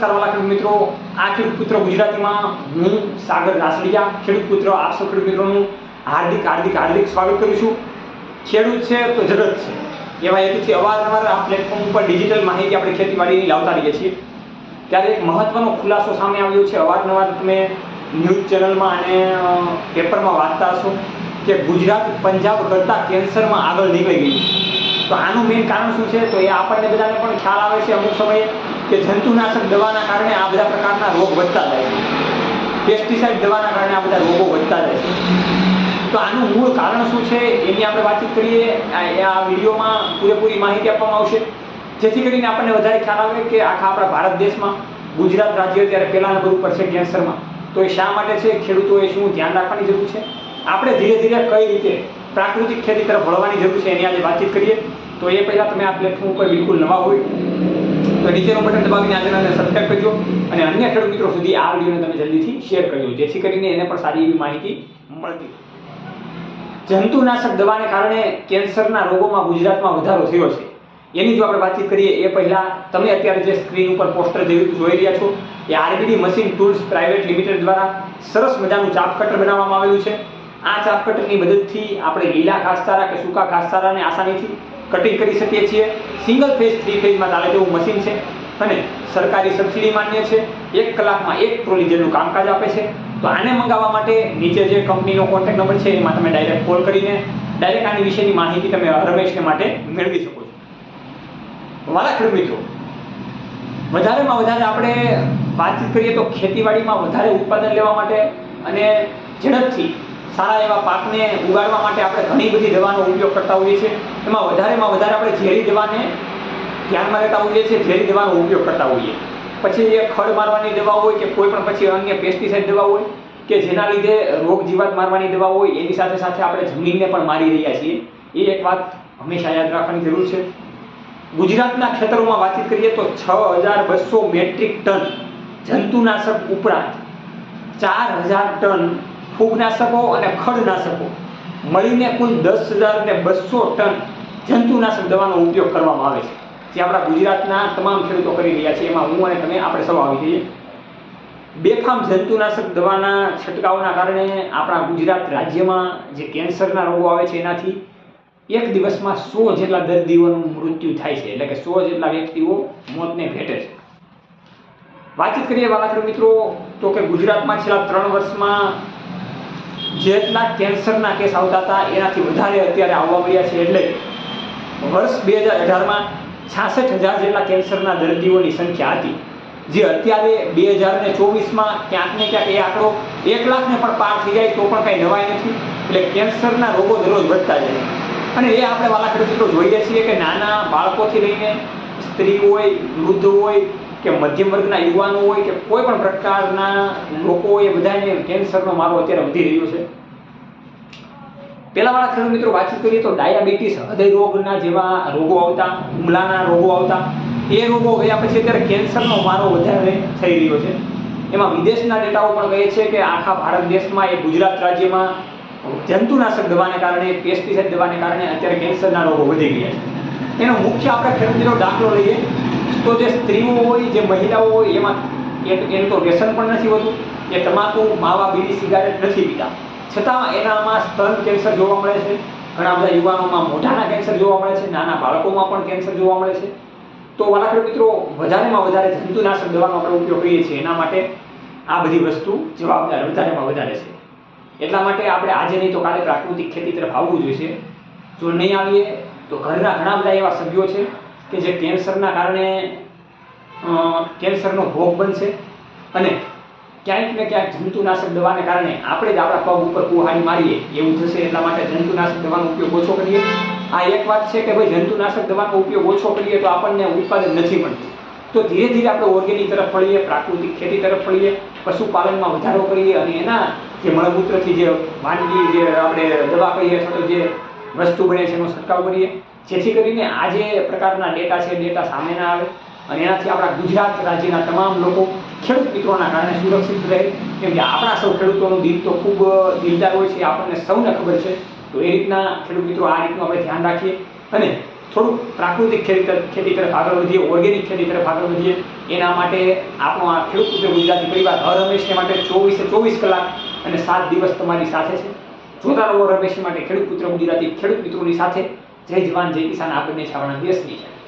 નમસ્કાર વાલા મિત્રો. આ ખેડૂત પુત્ર ગુજરાતીમાં હું સાગર રાસડિયા ખેડૂત પુત્ર, આપ સૌ ખેડૂત મિત્રોનું હાર્દિક હાર્દિક હાર્દિક સ્વાગત કરું છું. ખેડૂત છે તો જગત છે. એવા હેતુથી અવારનવાર આ પ્લેટફોર્મ ઉપર ડિજિટલ માહિતી આપણે ખેતીવાડીની લાવતા રહીએ છીએ. ત્યારે એક મહત્વનો ખુલાસો સામે આવ્યો છે. અવારનવાર તમે ન્યૂઝ ચેનલમાં અને પેપરમાં વાંચતા હશો કે ગુજરાત પંજાબ કરતાં કેન્સરમાં આગળ નીકળી ગયું તો આનું મેઇન કારણ શું છે? તો એ આપણને બધાને પણ ખ્યાલ આવે છે. અમુક સમયે કે જંતુનાશક દવાના કારણે આ બધા પ્રકારના રોગ વધતા જાય છે. પેસ્ટિસાઇડ દવાના કારણે આ બધા રોગો વધતા જાય છે. તો આનું મૂળ કારણ શું છે એની આપણે વાતચીત કરીએ. આ વિડીયોમાં પૂરેપૂરી માહિતી આપવામાં આવશે. જેથી કરીને આપણને વધારે ખ્યાલ આવે કે આખા આપણા ભારત દેશમાં ગુજરાત રાજ્ય અત્યારે પહેલા નંબર ઉપર છે કેન્સરમાં તો એ શા માટે છે? ખેડૂતોએ શું ધ્યાન રાખવાની જરૂર છે? આપણે ધીરે ધીરે કઈ રીતે પ્રાકૃતિક ખેતી તરફ વળવાની જરૂર છે એની આજે વાતચીત કરીએ. તો એ પહેલાં તમે આ પ્લેટફોર્મ ઉપર બિલકુલ નવા હોય. નીચેનું બટન દબાવીને આ ચેનલને સબસ્ક્રાઇબ કરજો અને અન્ય ખેડૂત મિત્રો સુધી આ વિડીયોને તમે જલ્દીથી શેર કરજો, જેથી કરીને એને પણ સારી એવી માહિતી મળતી જંતુનાશક દવાને કારણે કેન્સરના રોગોમાં ગુજરાતમાં વધારો થયો છે. એની જો આપણે વાતચીત કરીએ, એ પહેલા તમે અત્યારે જે સ્ક્રીન ઉપર પોસ્ટર જોઈ રહ્યા છો, એ RBD machine tools private limited દ્વારા સરસ મજાનું ચાપ કટર બનાવવામાં આવેલું છે. આ ચાપ કટરની મદદથી આપણે લીલા ઘાસચારા કે સૂકા ઘાસચારાને આસાનીથી કટિંગ કરી શકીએ છીએ. સિંગલ ફેઝ થ્રી ફેઝમાં ચાલે તેવું મશીન છે. અને સરકારી સબસિડી માન્ય છે. એક કલાકમાં એક ટ્રોલી જેટલું કામકાજ આપે છે. તો આને મંગાવવા માટે નીચે જે કંપનીનો કોન્ટેક્ટ નંબર છે, એમાં તમે ડાયરેક્ટ કોલ કરીને ડાયરેક્ટ આની વિશેની માહિતી તમે રમેશને માટે મેળવી શકો છો. મારા ખેડૂત મિત્રો, વધારેમાં વધારે આપણે વાતચીત કરીએ તો ખેતીવાડીમાં વધારે ઉત્પાદન લેવા માટે અને ઝડપથી સારા એવા પાકને ઉગાડવા માટે આપણે ઘણી બધી દવાનો ઉપયોગ કરતા હોઈએ છીએ. એમાં વધારેમાં વધારે આપણે ઝેરી દવાને ધ્યાનમાં લેતા હોઈએ છીએ, ઝેરી દવાનો ઉપયોગ કરતા હોઈએ. પછી એ ખડ મારવાની દવા હોય કે કોઈ પણ પછી અન્ય પેસ્ટિસાઇડ દવા હોય કે જેના લીધે રોગ જીવાત મારવાની દવા હોય, એની સાથે સાથે આપણે જમીનને પણ મારી રહ્યા છીએ. એ એક વાત હંમેશા યાદ રાખવાની જરૂર છે. ગુજરાતના ખેતરોમાં વાતચીત કરીએ તો છ હજાર બસો મેટ્રિક ટન જંતુનાશક ઉપરાંત ચાર હજાર ટન ફૂગનાશકો અને ખડનાશકો. મળીને કુલ દસ હજાર ને બસો ટન જંતુનાશક દવાનો ઉપયોગ કરવામાં આવે છે. જે આપણા ગુજરાતના તમામ ખેડૂતો કરી રહ્યા છે. એમાં હું અને તમે આપણે સૌ આવી જઈએ. બેફામ જંતુનાશક દવાના છંટકાવના કારણે આપણા ગુજરાત રાજ્યમાં જે કેન્સરના રોગો આવે છે એનાથી એક દિવસમાં સો જેટલા દર્દીઓનું મૃત્યુ થાય છે. એટલે કે સો જેટલા વ્યક્તિઓ મોતને ભેટે છે. વાતચીત કરીએ વાલા મિત્રો. તો કે ગુજરાતમાં છેલ્લા ત્રણ વર્ષમાં જેટલા કેન્સરના કેસ આવતા હતા, એનાથી વધારે અત્યારે આવવા મળ્યા છે એટલે વર્ષ બે હજાર અઢારમાં છાસઠ હજાર જેટલા કેન્સરના દર્દીઓની સંખ્યા હતી. જે અત્યારે બે હજાર ને ચોવીસમાં ક્યાંક ને ક્યાંક એ આંકડો એક લાખને પણ પાર થઈ જાય તો પણ કાંઈ નવાઈ નથી. એટલે કેન્સરના રોગો દરરોજ વધતા જાય અને એ આપણે વાલા ખેડૂત જોઈએ છીએ કે નાના બાળકોથી લઈને સ્ત્રી હોય વૃદ્ધ હોય કે મધ્યમ વર્ગના યુવાનો હોય કે કોઈ પણ પ્રકારના લોકો એ બધાને કેન્સરનો મારો અત્યારે વધી રહ્યો છે. પેલા વાળા ખેડૂત મિત્રો વાતચીત કરીએ તો ડાયાબિટીસ હૃદય રોગના જેવા રોગો આવતા, હુમલાના રોગો આવતા, એ રોગો ગયા પછી અત્યારે કેન્સરનો મારો વધારે થઈ રહ્યો છે. એમાં વિદેશના ડેટાઓ પણ કહે છે કે આખા ભારત દેશમાં એ ગુજરાત રાજ્યમાં જંતુનાશક દવાને કારણે પેસ્ટિસાઇડ દવાને કારણે અત્યારે કેન્સરના રોગો વધી ગયા છે. એનો મુખ્ય આપણે ખેડૂત દાખલો લઈએ. તો જે સ્ત્રીઓ હોય, જે મહિલાઓ હોય, એમાં એનું તો વ્યસન પણ નથી હોતું, એ તમાકુ, માવા, બીડી, સિગારેટ નથી પીતા. છતાં એનામાં સ્તન કેન્સર જોવા મળે છે. ઘણા બધા યુવાનોમાં મોઢાના કેન્સર જોવા મળે છે, નાના બાળકોમાં પણ કેન્સર જોવા મળે છે. તો વાલા મિત્રો, વધારેમાં વધારે જંતુનાશક દવાનો આપણે ઉપયોગ કરીએ છીએ. એના માટે આ બધી વસ્તુ જવાબદાર વધારેમાં વધારે છે. એટલા માટે આપણે આજે નહીં તો કાલે પ્રાકૃતિક ખેતી તરફ આવવું જોઈએ જો નહીં આવીએ, તો ઘરના ઘણા બધા એવા સભ્યો છે કે જે કેન્સરના કારણે કેન્સરનો ભોગ બનશે અને ક્યાંક ને ક્યાંક જંતુનાશક દવાને કારણે આપણે જ આપણા પગ ઉપર કુહાડી મારીએ, એવું થશે એટલા માટે જંતુનાશક દવાનો ઉપયોગ ઓછો કરીએ. આ એક વાત છે કે ભાઈ જંતુનાશક દવાનો ઉપયોગ ઓછો કરીએ તો આપણને ઉત્પાદન નથી મળતું. તો ધીરે ધીરે આપણે ઓર્ગેનિક તરફ ફળીએ પ્રાકૃતિક ખેતી તરફ ફળીએ પશુપાલનમાં વધારો કરીએ અને એના જે મળમૂત્રથી જે વાનગી જે આપણે દવા કહીએ અથવા તો જે વસ્તુ બને છે એનો છંટકાવ કરીએ. જેથી કરીને આ જે પ્રકારના ડેટા છે, ડેટા સામે ના આવે અને એનાથી આપણા ગુજરાત રાજ્યના તમામ લોકો ખેડૂત મિત્રોના કારણે સુરક્ષિત રહે. કેમ કે આપણા સૌ ખેડૂતોનું દિલ તો ખૂબ દિલદાર હોય છે, આપણને સૌને ખબર છે. તો એ રીતના ખેડૂત મિત્રો આ રીતનું આપણે ધ્યાન રાખીએ. અને થોડુંક પ્રાકૃતિક ખેતી તરફ આગળ વધીએ, ઓર્ગેનિક ખેતી તરફ આગળ વધીએ, એના માટે આપણો આ ખેડૂત મિત્ર ગુજરાતી પરિવાર હર રમેશને માટે ચોવીસે ચોવીસ કલાક અને સાત દિવસ તમારી સાથે છે. જોતા રહો રમેશ માટે ખેડૂત પુત્ર ગુજરાતી ખેડૂત મિત્રોની સાથે. જય જવાન જય કિસાન. આપણને છાવણા દેશની છે.